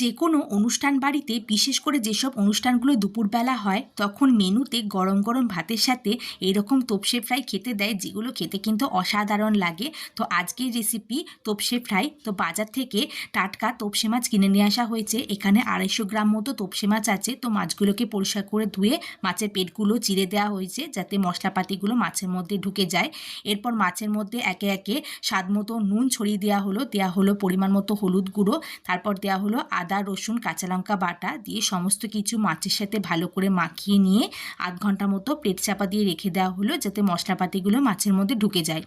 যে কোনো অনুষ্ঠান বাড়িতে, বিশেষ করে যেসব অনুষ্ঠানগুলো দুপুরবেলা হয়, তখন মেনুতে গরম গরম ভাতের সাথে এরকম তোপসে ফ্রাই খেতে দেয়, যেগুলো খেতে কিন্তু অসাধারণ লাগে। তো আজকের রেসিপি তোপসে ফ্রাই। তো বাজার থেকে টাটকা তোপসে মাছ কিনে নিয়ে আসা হয়েছে। এখানে আড়াইশো গ্রাম মতো তোপসে মাছ আছে। তো মাছগুলোকে পরিষ্কার করে ধুয়ে মাছের পেটগুলো চিড়ে দেওয়া হয়েছে, যাতে মশলাপাতিগুলো মাছের মধ্যে ঢুকে যায়। এরপর মাছের মধ্যে একে একে স্বাদ মতো নুন ছড়িয়ে দেওয়া হলো। দেওয়া হলো পরিমাণ মতো হলুদ গুঁড়ো। তারপর দেওয়া হলো আদা, রসুন, কাঁচা লঙ্কা বাটা দিয়ে সমস্ত কিছু মাছের সাথে ভালো করে মাখিয়ে নিয়ে আধ ঘণ্টা মতো প্লেট চাপা দিয়ে রেখে দেওয়া হলো যাতে মশলাপাতিগুলো মাছের মধ্যে ঢুকে যায়।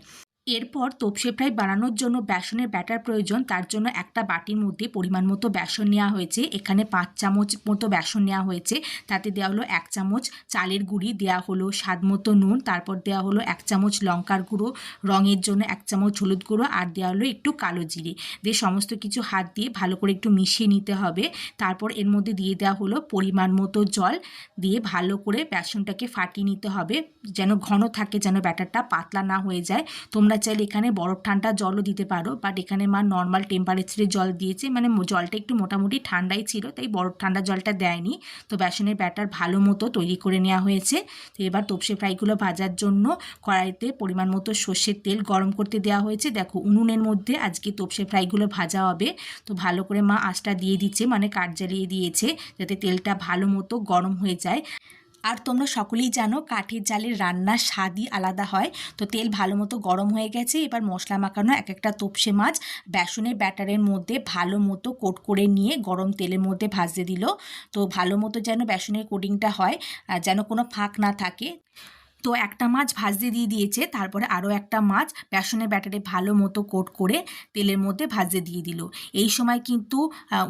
এরপর তোপসে ফ্রাই বানানোর জন্য বেসনের ব্যাটার প্রয়োজন, তার জন্য একটা বাটির মধ্যে পরিমাণ মতো বেসন নেওয়া হয়েছে। এখানে পাঁচ চামচ মতো বেসন নেওয়া হয়েছে। তাতে দেওয়া হলো এক চামচ চালের গুঁড়ি, দেওয়া হলো স্বাদ মতো নুন, তারপর দেওয়া হলো এক চামচ লঙ্কার গুঁড়ো, রঙের জন্য এক চামচ হলুদ গুঁড়ো, আর দেওয়া হলো একটু কালো জিরে। দিয়ে সমস্ত কিছু হাত দিয়ে ভালো করে একটু মিশিয়ে নিতে হবে। তারপর এর মধ্যে দিয়ে দেওয়া হলো পরিমাণ মতো জল, দিয়ে ভালো করে বেসনটাকে ফাটিয়ে নিতে হবে। যেন ঘন থাকে, যেন ব্যাটারটা পাতলা না হয়ে যায়। তোমরা চাইলে এখানে বরফ ঠান্ডা জলও দিতে পারো বাট এখানে মা নর্মাল টেম্পারেচারে জল দিয়েছে মানে জলটা একটু মোটামুটি ঠান্ডাই ছিল, তাই বরফ ঠান্ডা জলটা দেয়নি। তো বেসনের ব্যাটার ভালো মতো তৈরি করে নেওয়া হয়েছে। তো এবার তোপসে ফ্রাইগুলো ভাজার জন্য কড়াইতে পরিমাণ মতো সর্ষের তেল গরম করতে দেওয়া হয়েছে। দেখো, উনুনের মধ্যে আজকে তোপসে ফ্রাইগুলো ভাজা হবে। তো ভালো করে মা আঁচটা দিয়ে দিচ্ছে মানে কাঠ জ্বালিয়ে দিয়েছে, যাতে তেলটা ভালো মতো গরম হয়ে যায়। আর তোমরা সকলেই জানো কাঠের জালের রান্না স্বাদই আলাদা হয়। তো তেল ভালো মতো গরম হয়ে গেছে, এবার মশলা মাখানো এক একটা তোপসে মাছ বেসনের ব্যাটারের মধ্যে ভালো মতো কোট করে নিয়ে গরম তেলের মধ্যে ভাজতে দিল। তো ভালো মতো যেন বেসনের কোটিংটা হয় যেন কোনো ফাঁক না থাকে। তো একটা মাছ ভাজতে দিয়ে দিয়েছে, তারপরে আরও একটা মাছ বেসনের ব্যাটারে ভালো মতো কোট করে তেলের মধ্যে ভাজতে দিয়ে দিল। এই সময় কিন্তু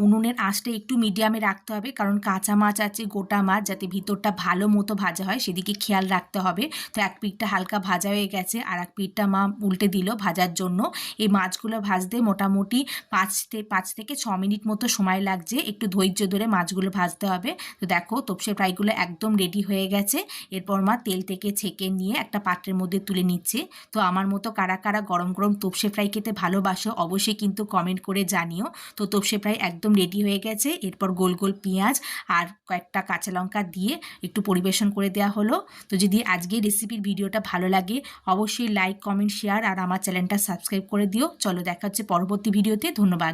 উনুনের আঁচটা একটু মিডিয়ামে রাখতে হবে, কারণ কাঁচা মাছ আছে, গোটা মাছ, যাতে ভিতরটা ভালো মতো ভাজা হয়, সেদিকে খেয়াল রাখতে হবে। তো এক পিঠটা হালকা ভাজা হয়ে গেছে, আর এক পিঠটা মা উল্টে দিল ভাজার জন্য। এই মাছগুলো ভাজতে মোটামুটি পাঁচ পাঁচ থেকে ছ মিনিট মতো সময় লাগছে, একটু ধৈর্য ধরে মাছগুলো ভাজতে হবে। তো দেখো তোপসে ফ্রাইগুলো একদম রেডি হয়ে গেছে, এরপর মা তেল থেকে ছেঁকে নিয়ে একটা পাত্রের মধ্যে তুলে নিচ্ছে। তো আমার মতো কারা কারা গরম গরম তোপসে ফ্রাই খেতে ভালোবাসো অবশ্যই কিন্তু কমেন্ট করে জানিও। তো তোপসে ফ্রাই একদম রেডি হয়ে গেছে। এরপর গোল গোল পেঁয়াজ আর কয়েকটা কাঁচা লঙ্কা দিয়ে একটু পরিবেশন করে দেওয়া হলো। তো যদি আজকে রেসিপির ভিডিওটা ভালো লাগে, অবশ্যই লাইক কমেন্ট শেয়ার আর আমার চ্যানেলটা সাবস্ক্রাইব করে দিও। চলো দেখা হচ্ছে পরবর্তী ভিডিওতে। ধন্যবাদ।